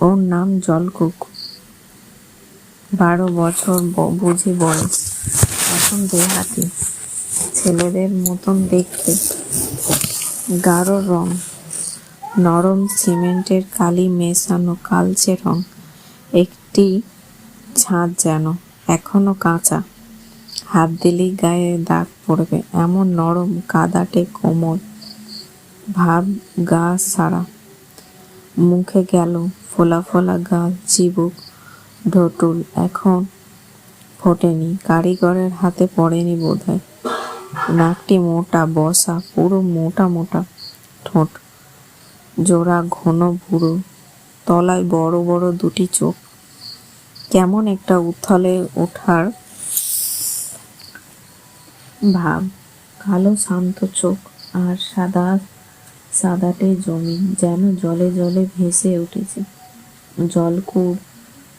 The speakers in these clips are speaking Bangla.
ওর নাম জলকুক বারো বছর বুঝি বয়স। এখন দেহাতি। ছেলেদের মতন দেখতে। গাঢ় রং। নরম সিমেন্টের কালি মেশানো কালচে রং। একটি ছাদ যেন এখনও কাঁচা। হাত দিলেই গায়ে দাগ পড়বে। এমন নরম, কাদাটে, কোমল ভাব গা সারা মুখে গেল ফোলা ফোলা গাল চিবুক। ঢোটুল এখন ফোটেনি, কারিগরের হাতে পড়েনি বোধহয়। নাকটি মোটা, বসা, পুরো মোটা মোটা ঠোঁট। জোড়া ঘন ভুরু, তলায় বড় বড় দুটি চোখ। কেমন একটা উথলে ওঠার ভাব। কালো শান্ত চোখ আর সাদা, সাদাটে জমি যেন জলে জলে ভেসে উঠেছে। জলকুর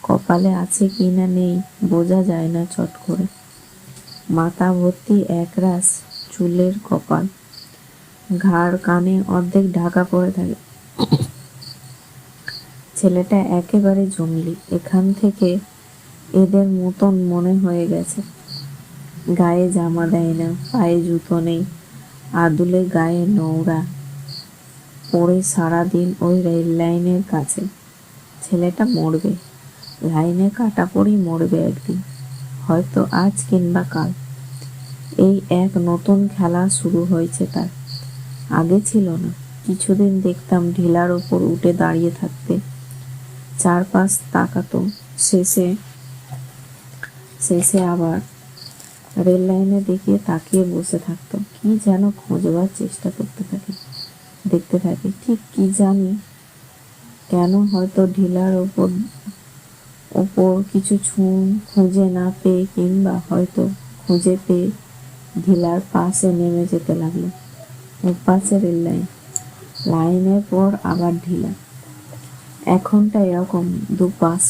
কপালে আছে কি না নেই, বোঝা যায় না চট করে। মাথা ভর্তি একরাশ চুলের কপাল। ঘাড় কানে অর্ধেক ঢাকা পড়ে থাকে। ছেলেটা একেবারে জঙ্গলি। এখান থেকে এদের মতন মনে হয়ে গেছে। গায়ে জামা দেয় না, পায়ে জুতো নেই, আদুলে গায়ে নোংরা। পড়ে সারাদিন ওই রেল লাইনের কাছে। ছেলেটা মরবে। লাইনে কাটা পড়েই মরবে একদিন। হয়তো আজ কিংবা কাল। এই এক নতুন খেলা শুরু হয়েছে তার। আগে ছিল না। কিছুদিন দেখতাম ঢিলার ওপর উঠে দাঁড়িয়ে থাকতে। চারপাশ তাকাতো। শেষে শেষে আবার রেল লাইনে দেখিয়ে তাকিয়ে বসে থাকতো। কি যেন খোঁজবার চেষ্টা করতে থাকে। দেখতে থাকে, ঠিক কি জানি কেন হয়তো ঢিলার ওপর ওপর কিছু ছুঁ খুঁজে না পেয়ে কিংবা হয়তো খুঁজে পেয়ে ঢিলার পাশে নেমে যেতে লাগল। পাশে রেল লাইন লাইনের পর আবার ঢিলা। এখনটা এরকম দুপাশ,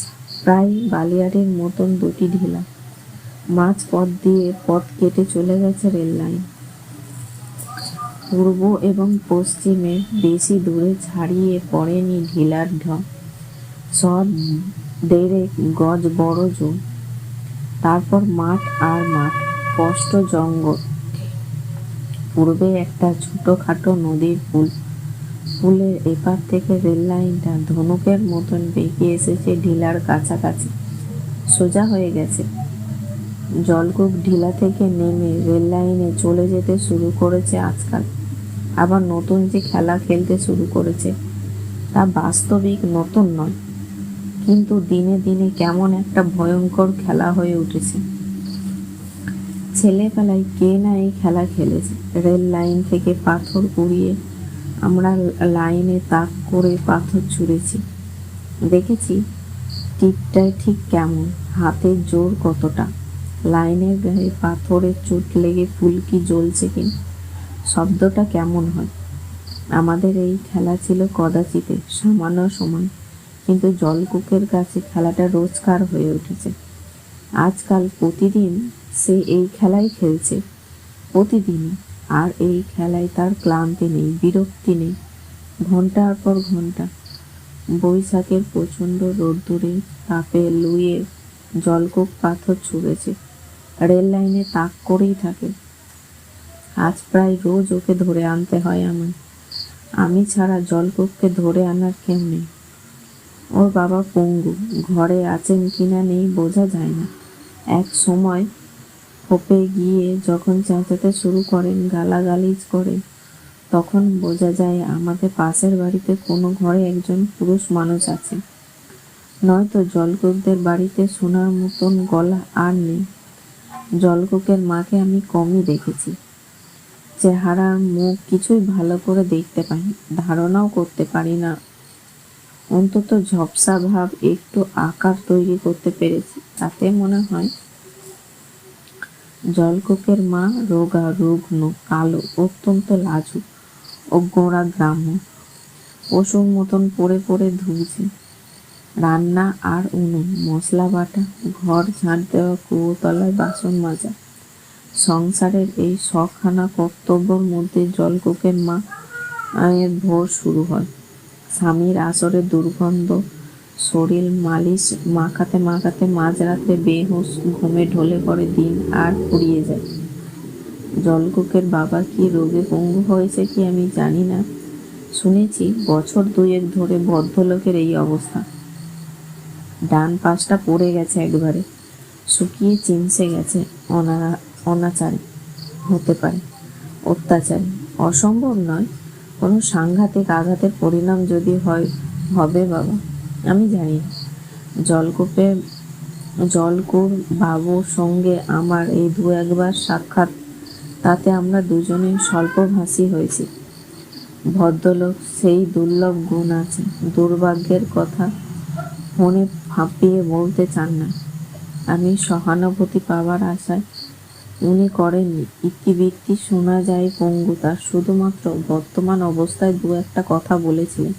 প্রায় বালিয়াড়ির মতন দুটি ঢিলা। মাঝ পথ দিয়ে পথ কেটে চলে গেছে রেল লাইন। পূর্ব এবং পশ্চিমে বেশি দূরে ছাড়িয়ে পড়েনি ঢিলার ঢ। সব দেড়েক গজ বড় জো। তারপর মাঠ আর মাঠ, স্পষ্ট জঙ্গল। পূর্বে একটা ছোটখাটো নদীর পুল। পুলের এপার থেকে রেল লাইনটা ধনুকের মতন বেঁকে এসেছে ঢিলার কাছাকাছি। সোজা হয়ে গেছে। জলকূপ ঢিলা থেকে নেমে রেল লাইনে চলে যেতে শুরু করেছে আজকাল। আবার নতুন যে খেলা খেলতে শুরু করেছে, তা বাস্তবিক নতুন নয়। কিন্তু দিনে দিনে কেমন একটা ভয়ঙ্কর খেলা হয়ে উঠেছে। ছেলেবেলায় কে না এই খেলা খেলেছে? রেল লাইন থেকে পাথর কুড়িয়ে আমরা লাইনে তাক করে পাথর ছুঁড়েছি। দেখেছি? টিপটায় ঠিক কেমন? হাতের জোর কতটা? লাইনের গায়ে পাথরের চোট লেগে ফুলকি জ্বলছে কিনা শব্দটা কেমন হয়? আমাদের এই খেলা ছিল কদাচিতে সামান্য সময় কিন্তু জলকুকের কাছে খেলাটা রোজকার হয়ে উঠেছে। আজকাল প্রতিদিন সে এই খেলাই খেলছে। প্রতিদিন আর এই খেলায় তার ক্লান্তি নেই, বিরক্তি নেই। ঘণ্টার পর ঘণ্টা বৈশাখের প্রচণ্ড রোদ্দুরে তাপে লুয়ে জলকূপ পাথর ছুঁড়েছে। রেল লাইনে তাক করেই থাকে। আজ প্রায় রোজ ওকে ধরে আনতে হয় আমার। আমি ছাড়া জলকূপকে ধরে আনার কেউ নেই। ওর বাবা পঙ্গু, ঘরে আছেন কিনা নেই বোঝা যায় না। এক সময় হোপে গিয়ে যখন চেঁচাতে শুরু করেন, গালাগালিজ করেন তখন বোঝা যায় আমাদের পাশের বাড়িতে কোনো ঘরে একজন পুরুষ মানুষ আছে। নয়তো জলকুকদের বাড়িতে শোনার মতন গলা আর নেই। জলকুকের মাকে আমি কমই দেখেছি। চেহারা, মুখ কিছুই ভালো করে দেখতে পাই ধারণাও করতে পারি না। অন্তত ঝপসা ভাব, একটু আকার তৈরি করতে পেরেছি, তাতে মনে হয় জলকুকের মা রোগা, রুগ্ন, কালো, অত্যন্ত লাজুক ও গোড়া গ্রাম্য। পশুর মতন পড়ে পড়ে ধুয়েছে রান্না আর উনুন, মশলা বাটা, ঘর ঝাঁট দেওয়া, কুয়োতলায় বাসন মাজা সংসারের এই শখানা কর্তব্যর মধ্যে জলকুকের মা এর ভোর শুরু হয়। স্বামীর আসরে দুর্গন্ধ, শরীর মালিশ মাখাতে মাখাতে মাঝরাতে বেহুশ ঘুমে ঢলে পড়ে দিন আর ফুরিয়ে যায়। জলকুকের বাবা কি রোগে পঙ্গু হয়েছে কি আমি জানি না। শুনেছি বছর দুয়েক ধরে ভদ্রলোকের এই অবস্থা। ডান পাশটা পড়ে গেছে একবারে, শুকিয়ে চিমসে গেছে অনারা অনাচারে হতে পারে। অত্যাচারী অসম্ভব নয়। কোনো সাংঘাতিক আঘাতের পরিণাম যদি হয়, হবে বাবা, আমি জানি জলকূপে জলকুর বাবুর সঙ্গে আমার এই দু একবার সাক্ষাৎ, তাতে আমরা দুজনে স্বল্পভাষী হয়েছি। ভদ্রলোক সেই দুর্লভ গুণ আছে, দুর্ভাগ্যের কথা ফোনে ফাঁপিয়ে বলতে চান না। আমি সহানুভূতি পাওয়ার আশায় উনি করেননি। ইতিবৃত্তি শোনা যায় পঙ্গু তার শুধুমাত্র বর্তমান অবস্থায় দু একটা কথা বলেছিলেন।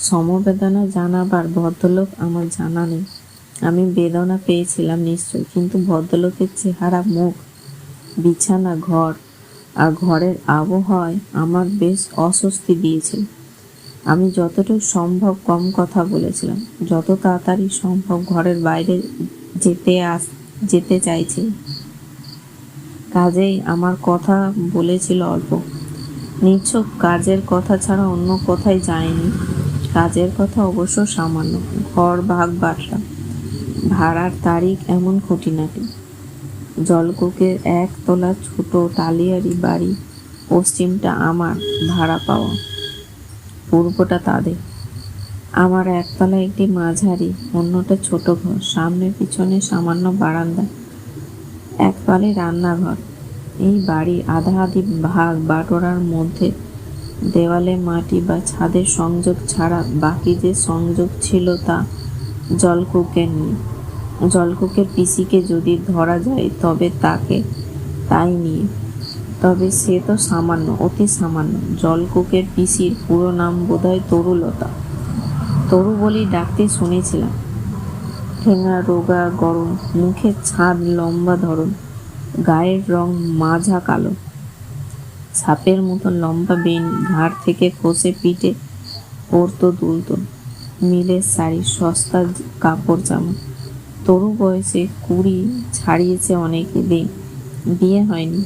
সমবেদনা জানাবার ভদ্রলোক আমার জানা নেই। আমি বেদনা পেয়েছিলাম নিশ্চয়, কিন্তু ভদ্রলোকের চেহারা, মুখ, বিছানা, ঘর আর ঘরের আবহাওয়ায় আমার বেশ অস্বস্তি দিয়েছিল আমি যতটুকু সম্ভব কম কথা বলেছিলাম, যত তাড়াতাড়ি সম্ভব ঘরের বাইরে যেতে আস যেতে চাইছি। কাজেই আমার কথা বলেছিল অল্প। নিছক কাজের কথা ছাড়া অন্য কথাই যায়নি কাজের কথা অবশ্য সামান্য। ঘর ভাগ বাটলা ভাড়ার তারিখ এমন খুঁটিনাটি। জলকুকের একতলা ছোট টালিয়ারি বাড়ি, পশ্চিমটা আমার ভাড়া পাওয়া। পূর্বটা তাদের। আমার একতলা একটি মাঝারি, অন্যটা ছোট ঘর, সামনে পিছনে সামান্য বারান্দা। একতলে রান্নাঘর। এই বাড়ির আধা আধি ভাগ বাটোরার মধ্যে। দেওয়ালে মাটি বা ছাদের সংযোগ ছাড়া বাকি যে সংযোগ ছিল তা জলকুকের নিয়ে। জলকুকের পিসিকে যদি ধরা যায়, তবে তাকে তাই নিয়ে। তবে সে তো সামান্য, অতি সামান্য। জলকুকের পিসির পুরো নাম বোধহয় তরুলতা। তরু বলি ডাকতে শুনেছিলাম। ঠেঙা রোগা, গরম মুখের ছাদ, লম্বা ধরন, গায়ের রং মাঝা কালো। সাপের মতন লম্বা বেন ঘাড় থেকে খসে পিঠে পরতো দুলতো। মিলের শাড়ি, সস্তা কাপড় জামা। তরু বয়সে কুড়ি ছাড়িয়েছে অনেকে দিন বিয়ে হয়নি।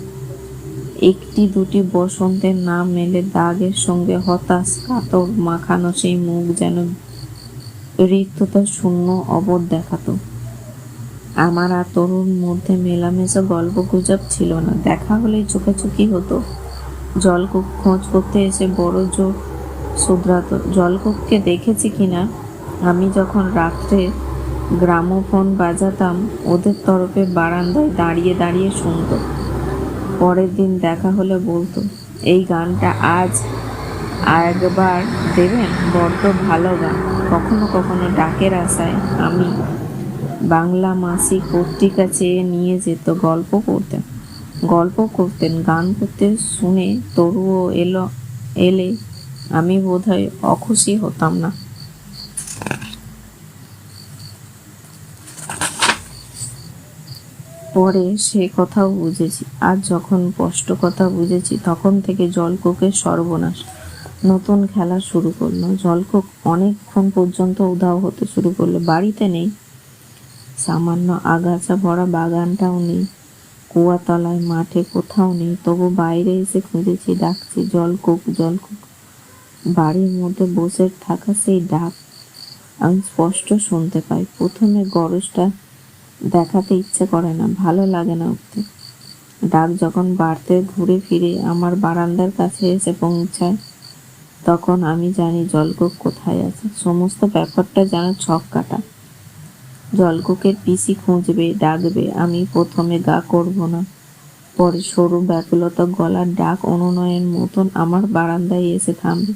একটি দুটি বসন্তের নাম মেলে দাগের সঙ্গে হতাশ, কাতর মাখানো সেই মুখ যেন রিক্ততা শূন্য অবধ দেখাতো। আমার আর তরুণ মধ্যে মেলামেশা গল্প গুজব ছিল না। দেখা হলেই চোখাচোখি হতো। জলকূপ খোঁজ করতে এসে বড় জোর শুধরাতো। জলকূপকে দেখেছি কিনা আমি যখন রাত্রে গ্রামোফোন বাজাতাম, ওদের তরফে বারান্দায় দাঁড়িয়ে দাঁড়িয়ে শুনত। পরের দিন দেখা হলে বলতো, এই গানটা আজ একবার দেবেন, বড্ড ভালো গান। কখনো কখনো ডাকের আশায় আমি বাংলা মাসিক পত্রিকা চেয়ে নিয়ে যেত গল্প করতেন। গল্প করতেন, গান করতে শুনে তরুও এলো, এলে আমি বোধহয় অখুশি হতাম না। পরে সে কথাও বুঝেছি। আর যখন স্পষ্ট কথা বুঝেছি, তখন থেকে জলকোকের সর্বনাশ। নতুন খেলা শুরু করল। জলকোক অনেকক্ষণ পর্যন্ত উধাও হতে শুরু করল। বাড়িতে নেই। সামান্য আগাছা ভরা বাগানটাও নেই। কুয়াতলায়, মাঠে কোথাও নেই। তবু বাইরে এসে খুঁজেছি, ডাকছি জলকোক জলকোক বাড়ির মধ্যে বসে থাকা সেই ডাক আমি স্পষ্ট শুনতে পাই। প্রথমে গরজটা দেখাতে ইচ্ছে করে না, ভালো লাগে না উঠতে। ডাক যখন বাড়তে, ঘুরে ফিরে আমার বারান্দার কাছে এসে পৌঁছায়। তখন আমি জানি জলকুক কোথায় আছে। সমস্ত ব্যাপারটা যেন ছক কাটা। জলকুকের পিসি খুঁজবে, ডাকবে, আমি প্রথমে গা করব না। পরে সরু ব্যাকুলতা গলার ডাক অনুনয়ের মতন আমার বারান্দায় এসে থামবে।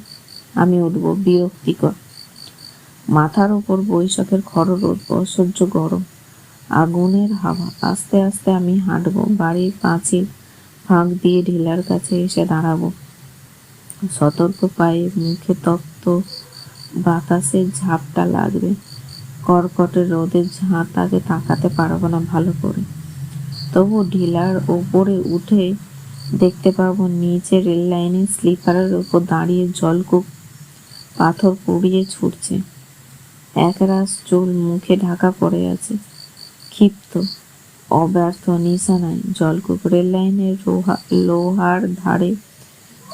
আমি উঠব বিরক্তিকর। মাথার ওপর বৈশাখের খর রোদ, অসহ্য গরম। আগুনের হাওয়া। আস্তে আস্তে আমি হাঁটবো, বাড়ির পাঁচিল ফাঁক দিয়ে ঢিলার কাছে এসে দাঁড়াবো। সতর্ক পায়ে মুখে তপ্ত বাতাসের ঝাপটা লাগবে। কর্কটের রোদের ঝাঁ ঝাঁটাকে তাকাতে পারব না ভালো করে। তবু ঢিলার ওপরে উঠে দেখতে পাবো নিচে রেল লাইনের স্লিপারের ওপর দাঁড়িয়ে জলকূপ পাথর পুড়িয়ে ছুটছে। একরাশ চুল মুখে ঢাকা পড়ে আছে। ক্ষিপ্ত, অব্যর্থ নিশানায় জলকূপ রেল লাইনের লোহা- লোহার ধারে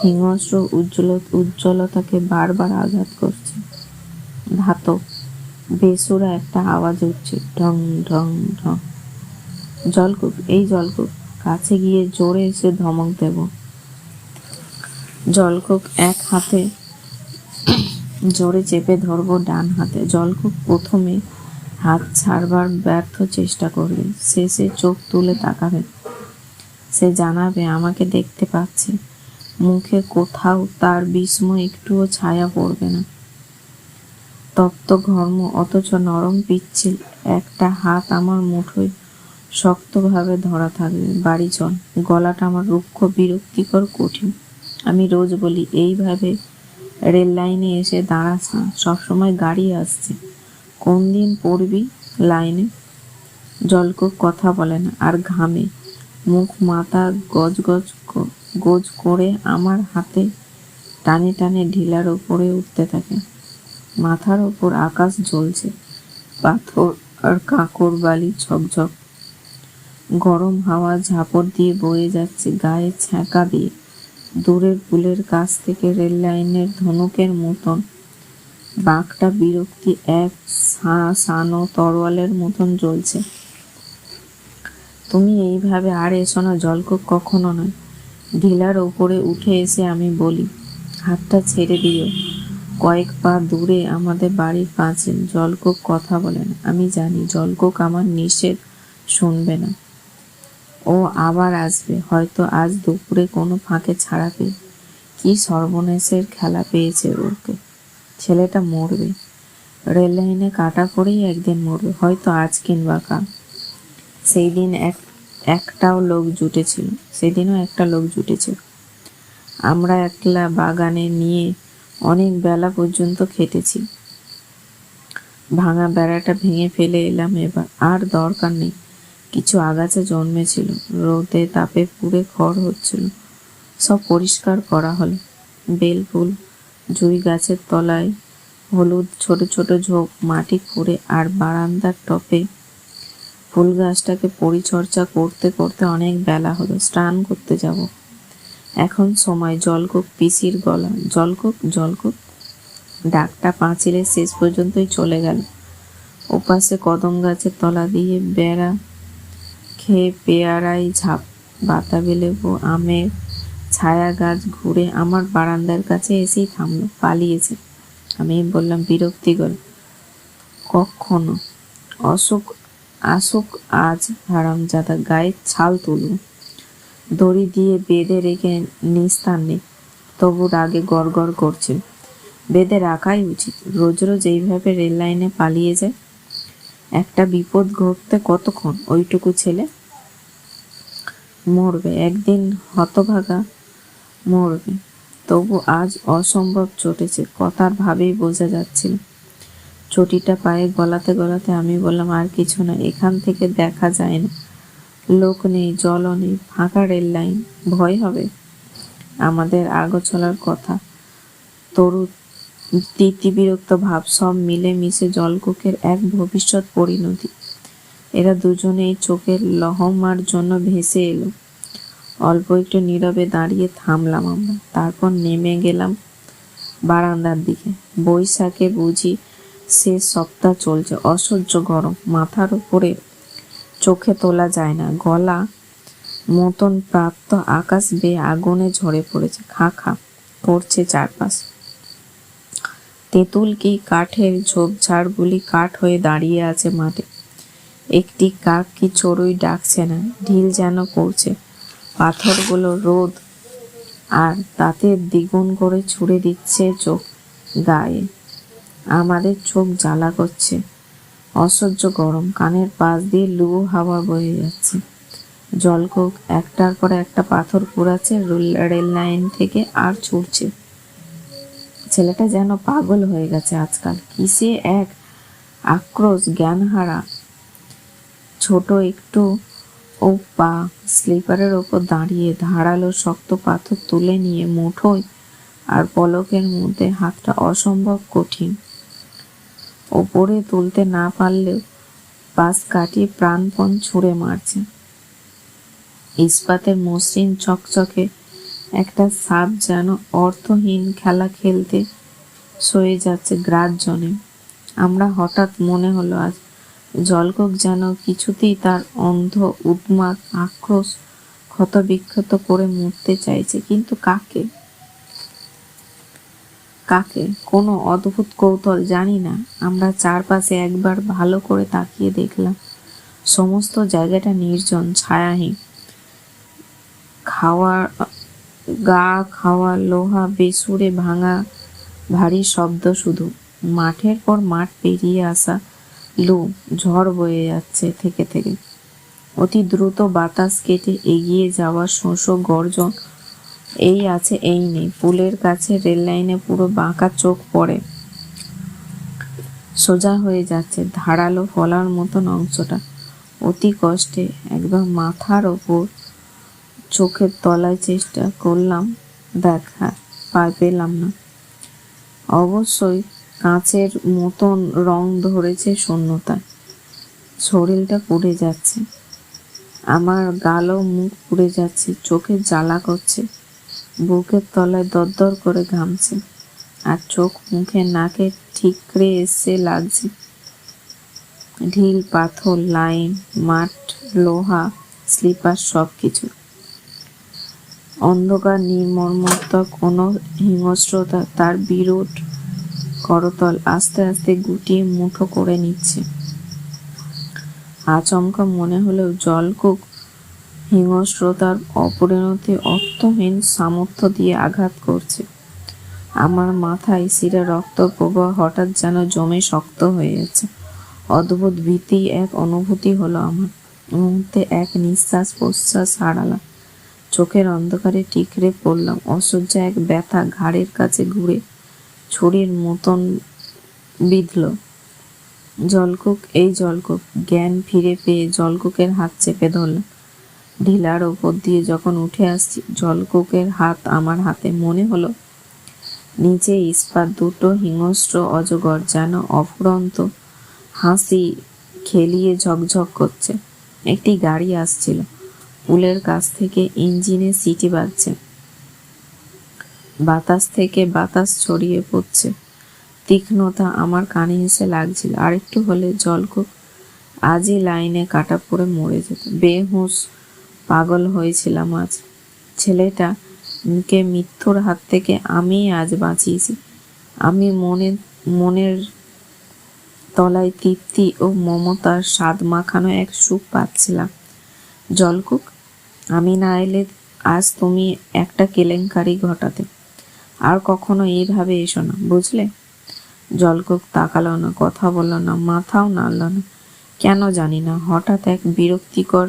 হিংস্র উজ্জ্বল উজ্জ্বলতাকে বারবার আঘাত করছে। ধাতব বেসুরা একটা আওয়াজ উঠছে, ঢং ঢং ঢং। জলকূপ, এই জলকূপ, কাছে গিয়ে জোরে এসে ধমক দেব। জলকূপ এক হাতে জোরে চেপে ধরবো ডান হাতে। জলকূপ প্রথমে হাত ছাড়বার ব্যর্থ চেষ্টা করবে। শেষে চোখ তুলে তাকাবে। সে জানাবে, আমাকে দেখতে পাচ্ছে। মুখে কোথাও তার বিস্ময় একটুও ছায়া পড়বে না। তপ্ত ঘর্ম, অথচ নরম পিচ্ছিল, একটা হাত আমার মুঠোয় শক্তভাবে ধরা থাকবে। বাড়ি চল, গলাটা আমার রুক্ষ, বিরক্তিকর, কঠিন। আমি রোজ বলি এইভাবে রেল লাইনে এসে দাঁড়াস না, সবসময় গাড়ি আসছে। কোন দিন পড়বি লাইনে? জলকূপ কথা বলে না, আর ঘামে। মুখ মাথা গজ গজ গোজ করে আমার হাতে টানে টানে ঢিলার ওপরে উঠতে থাকে। মাথার ওপর আকাশ জ্বলছে, পাথর আর কাঁকড় বালি ঝকঝক। গরম হাওয়া ঝাপড় দিয়ে বয়ে যাচ্ছে গায়ে ছ্যাঁকা দিয়ে। দূরের পুলের কাছ থেকে রেল লাইনের ধনুকের মতন। বাঘটা বিরক্তি এক সানো তরোয়ালের মতন জ্বলছে। তুমি এইভাবে আর এসো না, জলকূপ কখনো নয়। ঢিলার ওপরে উঠে এসে আমি বলি, হাতটা ছেড়ে দিও। কয়েক পা দূরে আমাদের বাড়ির পাঁচিল জলকূপ কথা বলে না আমি জানি জলকূপ আমার নিষেধ, শুনবে না। ও আবার আসবে, হয়তো আজ দুপুরে কোনো ফাঁকে ছাড়া পেয়ে। কি সর্বনেশের খেলা পেয়েছে ওকে ছেলেটা মরবে। রেল লাইনে কাটা পড়েই একদিন মরবে, হয়তো আজ কিংবা কাল। সেই দিন এক একটাও লোক জুটেছিল, সেদিনও একটা লোক জুটেছিল। আমরা একলা বাগানে নিয়ে অনেক বেলা পর্যন্ত খেটেছি। ভাঙা বেড়াটা ভেঙে ফেলে এলাম এবার, আর দরকার নেই। কিছু আগাছা জন্মেছিল, রোদে তাপে পুড়ে খড় হচ্ছিল। সব পরিষ্কার করা হলো। বেল ফুল জুই গাছের তলায় হলুদ ছোট ছোট ঝোপ, মাটি খুঁড়ে আর বারান্দার টপে ফুল গাছটাকে পরিচর্যা করতে করতে অনেক বেলা হলো। স্নান করতে যাব। এখন সময় জলকূপ পিসির গলা। জলকূপ? জলকূপ? ডাকটা পাঁচিলের শেষ পর্যন্তই চলে গেল। ওপাশে কদম গাছের তলা দিয়ে বেড়া খেয়ে পেয়ারাই ঝাপ, বাতাবি লেবু, আমের ছায়া গাছ ঘুরে আমার বারান্দার কাছে এসেই থামলো, পালিয়েছে। আমি বললাম, বিরক্তিকর। কখনো? অসুখ আসুক, আজ হারামজাদা গায়ের ছাল তুলব দড়ি দিয়ে বেঁধে রেখে নিস্তার নেই তবু রাগে গড়গড় করছে। বেঁধে রাখাই উচিত। রোজ রোজ এইভাবে রেল লাইনে পালিয়ে যায়? একটা বিপদ ঘটতে কতক্ষণ? ওইটুকু ছেলে? মরবে, একদিন হতভাগা মরবে। তবু আজ অসম্ভব চটেছে, কথার ভাবেই বোঝা যাচ্ছিল চটিটা পায়ে গলাতে গলাতে আমি বললাম, আর কিছু না, এখান থেকে দেখা যায় না। লোক নেই জলও নেই, ফাঁকা রেল লাইন, ভয় হবে। আমাদের আগোছলার কথা। তরু, তিতি বিরক্ত ভাব, সব মিলে মিশে জলকুকের এক ভবিষ্যৎ পরিণতি। এরা দুজনেই চোখের লহমার জন্য ভেসে এলো। অল্প একটু নীরবে দাঁড়িয়ে থামলাম আমরা। তারপর নেমে গেলাম বারান্দার দিকে। বৈশাখে বুঝি শেষ সপ্তাহ চলছে। অসহ্য গরম। মাথার উপরে চোখে তোলা যায় না। গলা মতন প্রাপ্ত আকাশ বেয়ে আগুনে ঝরে পড়েছে। খা খা, পড়ছে চারপাশ। তেঁতুল কি কাঠের ঝোপঝাড়গুলি কাঠ হয়ে দাঁড়িয়ে আছে মাঠে? একটি কাক কি চড়ুই ডাকছে না? ঢিল যেন পড়ছে পাথরগুলো রোদ আর তাতে দ্বিগুণ করে ছুড়ে দিচ্ছে চোখ, গায়ে। আমাদের চোখ জ্বালা করছে। অসহ্য গরম, কানের পাশ দিয়ে লু হাওয়া বয়ে যাচ্ছে। জলকোক একটার পর একটা পাথর কুড়াচ্ছে রুল- লাইন থেকে আর ছুটছে। ছেলেটা যেন পাগল হয়ে গেছে আজকাল। কিসে এক আক্রোশ জ্ঞানহারা। ছোট একটু ও পা স্লিপারের ওপর দাঁড়িয়ে ধারালো শক্ত পাথর তুলে নিয়ে মুঠোয় আর পলকের মধ্যে হাতটা অসম্ভব কঠিন। ওপরে তুলতে না পারলেও বাস কাটিয়ে প্রাণপণ ছুঁড়ে মারছে। ইস্পাতের মসৃণ চকচকে একটা সাপ যেন অর্থহীন খেলা খেলতে সয়ে যাচ্ছে গ্রাহজনে আমরা হঠাৎ মনে হলো, আজ জলকক যেন কিছুতেই তার অন্ধ উন্মাদ আক্রোশ, ক্ষতবিক্ষত করে মরতে চাইছে, কিন্তু কাকে? কাকে? কোনো অদ্ভুত কৌতূহল জানি না। আমরা চারপাশে একবার ভালো করে তাকিয়ে দেখলাম। সমস্ত জায়গাটা নির্জন, ছায়াহীন। খাওয়া, গা, খাওয়া, লোহা বেসুরে ভাঙা ভারী শব্দ শুধু। মাঠের পর মাঠ পেরিয়ে আসা লু ঝড় বয়ে যাচ্ছে থেকে থেকে। অতি দ্রুত বাতাস কেটে এগিয়ে যাওয়া শোষো গর্জন এই আছে, এই নেই। পুলের কাছে রেল লাইনে পুরো বাঁকা চোখ পড়ে। সোজা হয়ে যাচ্ছে ধারালো ফলার মতন অংশটা। অতি কষ্টে একদম মাথার ওপর চোখের তলায় চেষ্টা করলাম, দেখা পায় পেলাম না। অবশ্যই কাঁচের মতন রং ধরেছে শূন্যতায়। শরীরটা পুড়ে যাচ্ছে। আমার গালও মুখ পুড়ে যাচ্ছে, চোখে জ্বালা করছে। বুকের তলায় দরদর করে ঘামছে আর চোখ, মুখে, নাকে ঠিকরে এসে লাগছে। ঢিল, পাথর, লাইন, মাঠ, লোহা, স্লিপার সব কিছু অন্ধকার নির্মর্মতা কোনো হিংস্রতা তার বিরোধ করতল আস্তে আস্তে গুটিয়ে মুঠো করে নিচ্ছে। আচমকা মনে হলেও জলকুক হিংস্রতার অপরিণতি অর্থহীন সামর্থ্য দিয়ে আঘাত করছে। আমার মাথায় শিরা রক্ত প্রবাহ হঠাৎ যেন জমে শক্ত হয়েছে অদ্ভুত ভীতি এক অনুভূতি হলো আমার। মুহূর্তে এক নিঃশ্বাস প্রশ্বাস হারালাম। চোখের অন্ধকারে টিকরে পড়লাম। অসহ্য এক ব্যথা ঘাড়ের কাছে ঘুরে ছুরির মতন বিঁধল। জলকুক, এই জলকুক। জ্ঞান ফিরে পেয়ে জলকুকের হাত চেপে ধরলাম। ঢিলার ওপর দিয়ে যখন উঠে আসছি, জলকুকের হাত আমার হাতে মনে হলো, নিচে ইস্পাত দুটো হিংস্র অজগর যেন অফুরন্ত হাসি খেলিয়ে ঝকঝক করছে। একটি গাড়ি আসছিল, পুলের কাছ থেকে ইঞ্জিনে সিটি বাজছে। বাতাস থেকে বাতাস ছড়িয়ে পড়ছে। তীক্ষ্ণতা আমার কানে এসে লাগছিল, আরেকটু হলে জলকুক আজই লাইনে কাটা পড়ে মরে যেত। বেহুশ পাগল হয়েছিলাম আজ। ছেলেটা কে মৃত্যুর হাত থেকে আমি আজ বাঁচিয়েছি। আমি মনে, মনের তলায় তৃপ্তি ও মমতার স্বাদ মাখানো এক সুখ পাচ্ছিলাম। জলকুক, আমি না এলে আজ তুমি একটা কেলেঙ্কারি ঘটাতে। আর কখনো এইভাবে এসো না, বুঝলে? জলকুক তাকালো না, কথা বলল না, মাথাও নাড়ল না। কেন জানি না, হঠাৎ এক বিরক্তিকর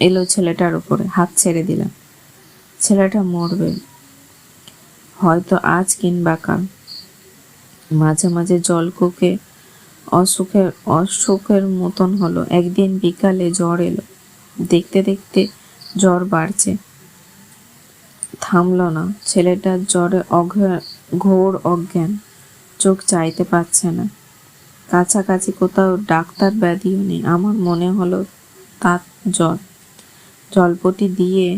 এলো ছেলেটার উপরে, হাত ছেড়ে দিলাম। ছেলেটা মরবে। হয়তো আজ কিংবা কাল। মাঝে মাঝে জলকুকে অসুখের অসুখের মতন হলো। একদিন বিকালে জ্বর এলো। দেখতে দেখতে জ্বর বাড়ছে। থামলো না। ছেলেটার জ্বরে ঘোর অজ্ঞান। চোখ চাইতে পারছে না। কাছাকাছি কোথাও ডাক্তার ব্যাধিও নেই। আমার মনে হলো তার জ্বর। জলপটি দিয়ে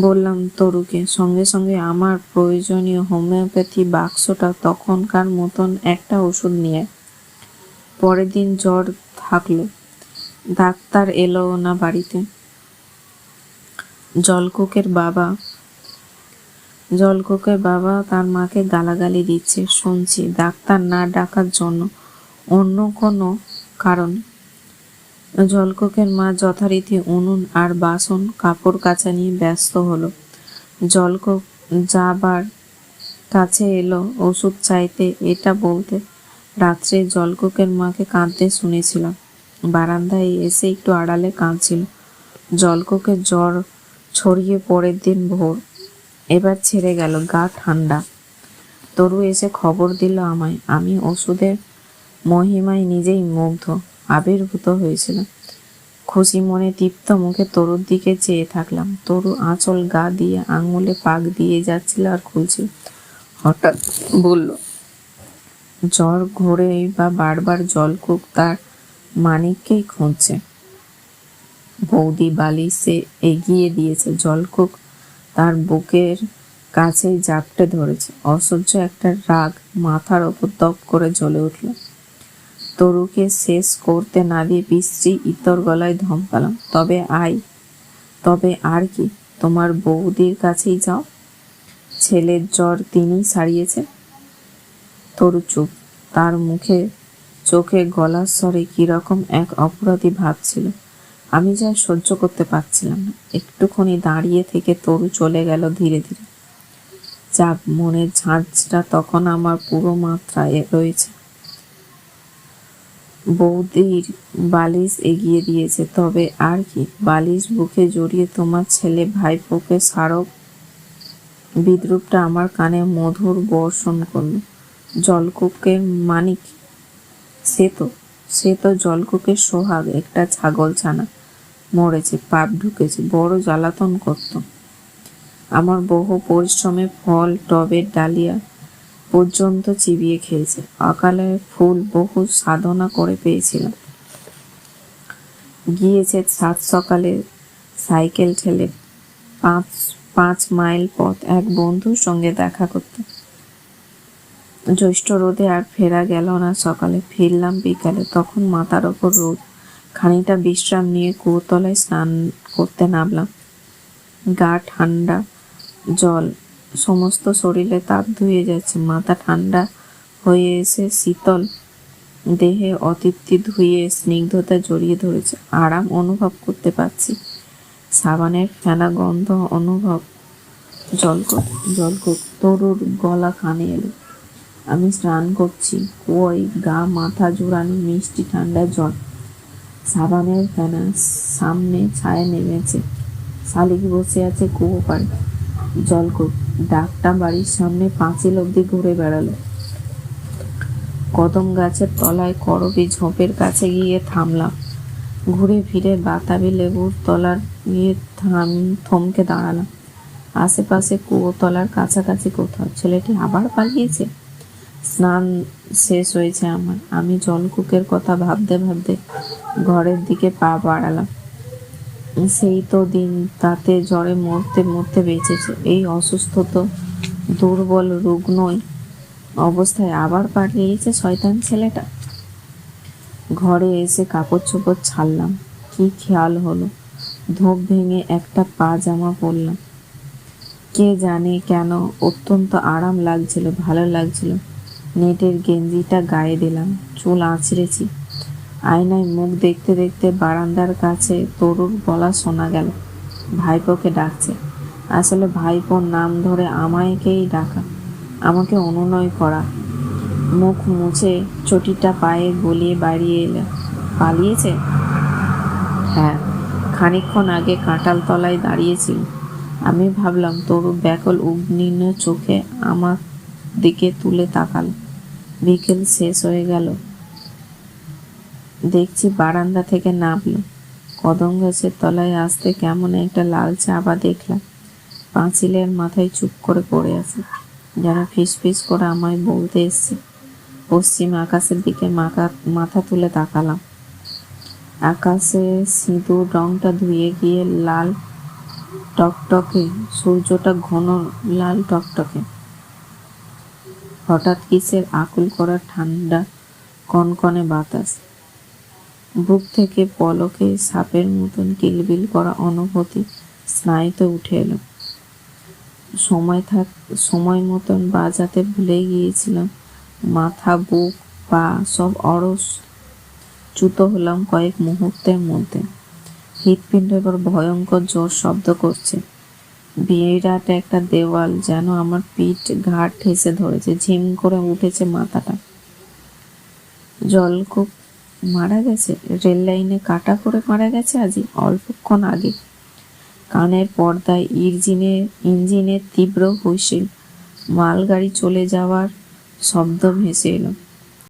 বললাম, তরুকে, সঙ্গে সঙ্গে আমার প্রয়োজনীয় হোমিওপ্যাথি বাক্সটা তখনকার মতন একটা ওষুধ নিয়ে পরের দিন জ্বর থাকল। ডাক্তার এলো না বাড়িতে। জলকুকের বাবা জলকুকের বাবা তার মাকে গালাগালি দিচ্ছে। শুনছি, ডাক্তার না ডাকার জন্য অন্য কোনো কারণ জলকুকের মা যথারীতি উনুন আর বাসন কাপড় কাচা নিয়ে ব্যস্ত হলো। জলকুক যাবার কাছে এলো ওষুধ চাইতে এটা বলতে রাত্রে জলকুকের মাকে কাঁদতে শুনেছিলাম। বারান্দায় এসে একটু আড়ালে কাঁদছিল। জলকুকের জ্বর ছড়িয়ে পরের দিন ভোর। এবার ছেড়ে গেল, গা ঠান্ডা। তরু এসে খবর দিল আমায়, আমি ওষুধের মহিমায় নিজেই মুগ্ধ। আবির্ভূত হয়েছিলাম খুশি মনে তৃপ্ত মুখে তরুর দিকে চেয়ে থাকলাম। তরু আঁচল গা দিয়ে আঙুলে পাক দিয়ে যাচ্ছিল আর খুলছিল হঠাৎ বলল, জ্বর ঘোরেই বা বারবার জলকুক তার মানিককেই খুঁজছে। বৌদি বালিশে এগিয়ে দিয়েছে জলকুক তার বুকের কাছেই জাপটে ধরেছে। অসহ্য একটা রাগ মাথার ওপর দপ করে জ্বলে উঠল। তরুকে শেষ করতে না দিয়ে বিশ্রী ইতর গলায় ধমকালাম। তবে আয় তবে আর কি, তোমার বৌদির কাছেই যাও। ছেলের জ্বর তিনি সারিয়েছে। তরু চুপ। তার মুখে, চোখে গলার স্বরে কীরকম এক অপরাধী ভাব ছিল। আমি যা সহ্য করতে পারছিলাম না। একটুখানি দাঁড়িয়ে থেকে তরু চলে গেল ধীরে ধীরে। যাক মনের ঝাঁঝটা তখন আমার পুরো মাত্রায় রয়েছে। বৌদির বালিশ এগিয়ে দিয়েছে, তবে আর কি। বালিশ বুকে জড়িয়ে তোমার ছেলে ভাইপোকে স্মারক বিদ্রুপটা আমার কানে মধুর বর্ষণ করল। জলকুকের মানিক? সে তো সে তো জলকুকের সোহাগ, একটা ছাগল ছানা। মরেছে, পাপ ঢুকেছে, বড় জ্বালাতন করত। আমার বহু পরিশ্রমে ফল, টবের ডালিয়া পর্যন্ত চিবিয়ে খেয়েছে অকালে ফুল বহু সাধনা করে পেয়েছিলাম। গিয়েছে সাত সকালে সাইকেল ঠেলে পাঁচ পাঁচ মাইল পথ এক বন্ধুর সঙ্গে দেখা করতে। জ্যৈষ্ঠ রোদে আর ফেরা গেল না সকালে। ফিরলাম বিকালে। তখন মাথার ওপর রোদ। খানিকটা বিশ্রাম নিয়ে কুয়োতলায় স্নান করতে নামলাম। গা ঠান্ডা, জল সমস্ত শরীরে তাপ ধুয়ে যাচ্ছে, মাথা ঠান্ডা হয়ে এসে শীতল দেহে অতৃপ্তি ধুয়ে স্নিগ্ধতা জড়িয়ে ধরেছে। আরাম অনুভব করতে পারছি। সাবানের ফেনা গন্ধ অনুভব। জলকোক জলকোক তরুর গলা কানে এলো। আমি স্নান করছি, কুয়োয় গা, মাথা জোড়ানো মিষ্টি ঠান্ডা জল। সাবানের ফেনা সামনে ছায়া নেমেছে। শালিক বসে আছে কুয়ো পাড়ে। জলকূপ ডাকটা বাড়ির সামনে পাঁচিল অব্দি ঘুরে বেড়ালো। কদম গাছের তলায় করবি ঝোপের কাছে গিয়ে থামলাম। ঘুরে ফিরে বাতাবি লেবুর তলার গিয়ে থাম, থমকে দাঁড়ালাম। আশেপাশে কুয়োতলার কাছাকাছি কোথাও। ছেলেটি আবার পালিয়েছে? স্নান শেষ হয়েছে আমার। আমি জলকুকের কথা ভাবতে ভাবতে ঘরের দিকে পা বাড়ালাম। সেই তো দিন তাতে জ্বরে মরতে মরতে বেঁচেছে। এই অসুস্থ তো দুর্বল রুগ্নই। অবস্থায় আবার পাঠিয়েছে শয়তান ছেলেটা। ঘরে এসে কাপড় চোপড় ছাড়লাম। কি খেয়াল হলো? ধূপ ভেঙে একটা পা জামা পরলাম। কে জানে কেন অত্যন্ত আরাম লাগছিল, ভালো লাগছিল। নেটের গেঞ্জিটা গায়ে দিলাম, চুল আঁচড়েছি। আয়নায় মুখ দেখতে দেখতে বারান্দার কাছে তরুর গলা শোনা গেল। ভাইপোকে ডাকছে। আসলে ভাইপোর নাম ধরে আমায়কেই ডাকা। আমাকে অনুনয় করা। মুখ মুছে চটিটা পায়ে গলিয়ে বাড়িয়ে এলে। পালিয়েছে? হ্যাঁ খানিকক্ষণ আগে কাঁটাল তলায় দাঁড়িয়েছিল। আমি ভাবলাম, তরু ব্যাকল উগ্নিন্য চোখে আমার দিকে তুলে তাকাল। বিকেল শেষ হয়ে গেল। দেখছি বারান্দা থেকে নামলো। কদম গাছের তলায় আসতে কেমন একটা লালচে আবার দেখলাম। পাঁচিলের মাথায় চুপ করে পড়ে আছে। যেন ফিস ফিস করে আমায় বলতে এসছে। পশ্চিম আকাশের দিকে মাথা মাথা তুলে তাকালাম। আকাশে সিঁদুর রংটা ধুয়ে গিয়ে লাল টকটকে, সূর্যটা ঘন লাল টকটকে। হঠাৎ কিসের আকুল করা ঠান্ডা, কনকনে বাতাস। বুক থেকে পলকে সাপের মতন কিলবিল করা অনুভূতি স্নায়ুতে উঠে এলো। সময় থাক, সময় মতন বাজাতে ভুলে গিয়েছিলাম। মাথা, বুক, পা সব অরস। চ্যুত হলাম কয়েক মুহূর্তের মধ্যে। হৃৎপিণ্ড এবার ভয়ঙ্কর জোর শব্দ করছে। বিরাট একটা দেওয়াল যেন আমার পিঠ ঘাট ঠেসে ধরেছে, ঝিম করে উঠেছে মাথাটা। জলকূপ মারা গেছে। রেল লাইনে কাটা করে মারা গেছে আজই অল্পক্ষণ আগে। কানের পর্দায় ইঞ্জিনে ইঞ্জিনের তীব্র হুইসিল মালগাড়ি চলে যাওয়ার শব্দ ভেসে এলো।